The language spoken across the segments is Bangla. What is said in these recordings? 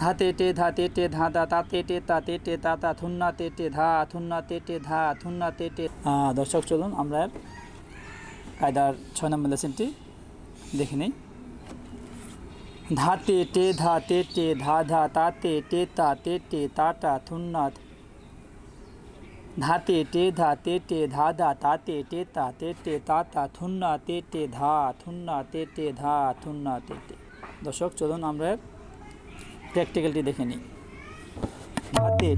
ধাতে টে ধাতে টে ধা দা তাতে টে তাতে টে তা তা থুন্না তে টে ধা থুন্না তে টে ধা থুন্না তে টে দর্শক চলুন আমরা কায়দার ছয় নম্বর লেসেনটি দেখে নিই ধাতে টে ধাতে টে ধা ধা তাতে টে তাতে টে তা তা থুন্না ধাতে টে ধাতে টে ধা ধা তাতে টে তাতে টে তা তা থুন্না তে টে ধা থুন্না তে টে ধা থুন্না তে টে দর্শক চলুন আমরা প্র্যাকটিক্যালটি দেখে নিই। ধাতে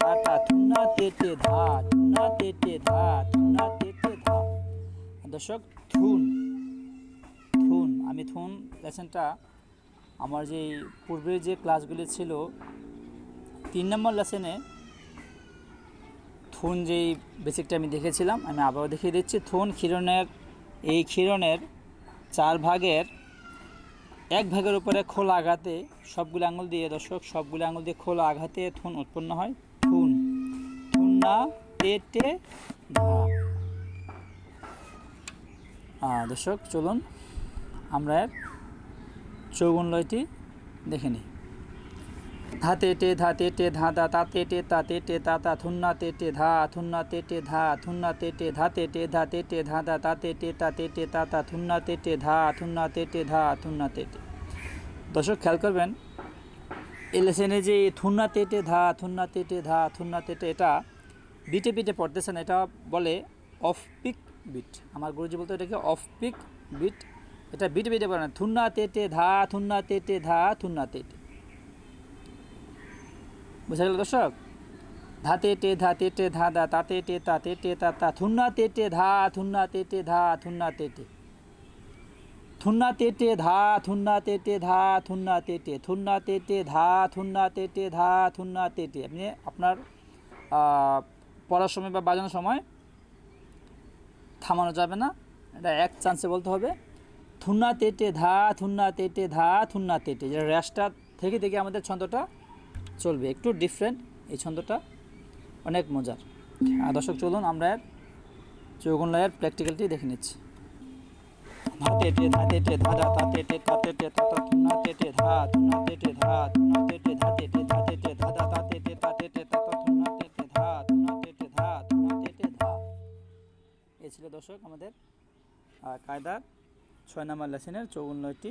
তা তা থুন্না তে ধা থুন্না তে ধা থুন্না তে টে ধা। দর্শক, থুন। থুন, আমি থুন লেসনটা আমার যে পূর্বের যে ক্লাসগুলি ছিল, তিন নম্বর লেসনে থুন যেই বেসিকটা আমি দেখেছিলাম, আমি আবারও দেখিয়ে দিচ্ছি। থুন ক্ষীরণের, এই ক্ষীরণের চার ভাগের এক ভাগের উপরে খোলা আঘাতে সবগুলো আঙুল দিয়ে, দর্শক, সবগুলো আঙুল দিয়ে খোলা আঘাতে থুন উৎপন্ন হয়। থুন। থুন না টে দর্শক, চলুন আমরা চৌগুণ লয়টি দেখে নিই। ধাতে টে ধাতে টে ধা দা তাতে টে তাতে টে তা তা থুন্না তে টে ধা থুন্না তে টে ধা থুন্না তে টে ধাতে টে ধাতে টে ধা দা তাতে টে তাতে টে তা তা থুন্না তে টে ধা থুন্না তে টে ধা থুন্না তে টে দর্শক খেয়াল করবেন এই লেসেনে যে থুন্না তে টে ধা থুন্না তে টে ধা থুন্না তে টে এটা বিটে বিটে পড়তেছেন এটা বলে অফ পিক বিট আমার গুরুজি বলতে এটাকে অফ পিক বিট এটা বিটে বিটে পড়ে না থুন্না তে টে ধা থুন্না তে টে ধা থুন্না তে টে বুঝা গেল দর্শক ধাতে টে ধা ধাতে টে ধা দা তাতে টে তাতে টে তা তা থুন্না তে টে ধা থুন্না তে টে ধা থুন্না তে টে থুন্না তে টে ধা থুন্না তে টে ধা থুন্না তে টে থুন্না তে টে ধা থুন্না তে টে ধা থুন্না তে টে আপনি আপনার পড়ার সময় বা বাজানোর সময় থামানো যাবে না এটা এক চান্সে বলতে হবে থুন্না তেটে ধা থুন্না তেটে ধা থুন্না তেটে যেটা র্যাশটা থেকে থেকে আমাদের ছন্দটা চলবে একটু ডিফারেন্ট এই ছন্দটা অনেক মজার আর দর্শক চলুন আমরা চৌগুন লয়ের প্র্যাকটিক্যালটি দেখে নিচ্ছি ধা তা ধা এই ছিল দর্শক আমাদের কায়দার ছয় নম্বর লেসনের চৌগুন লয়টি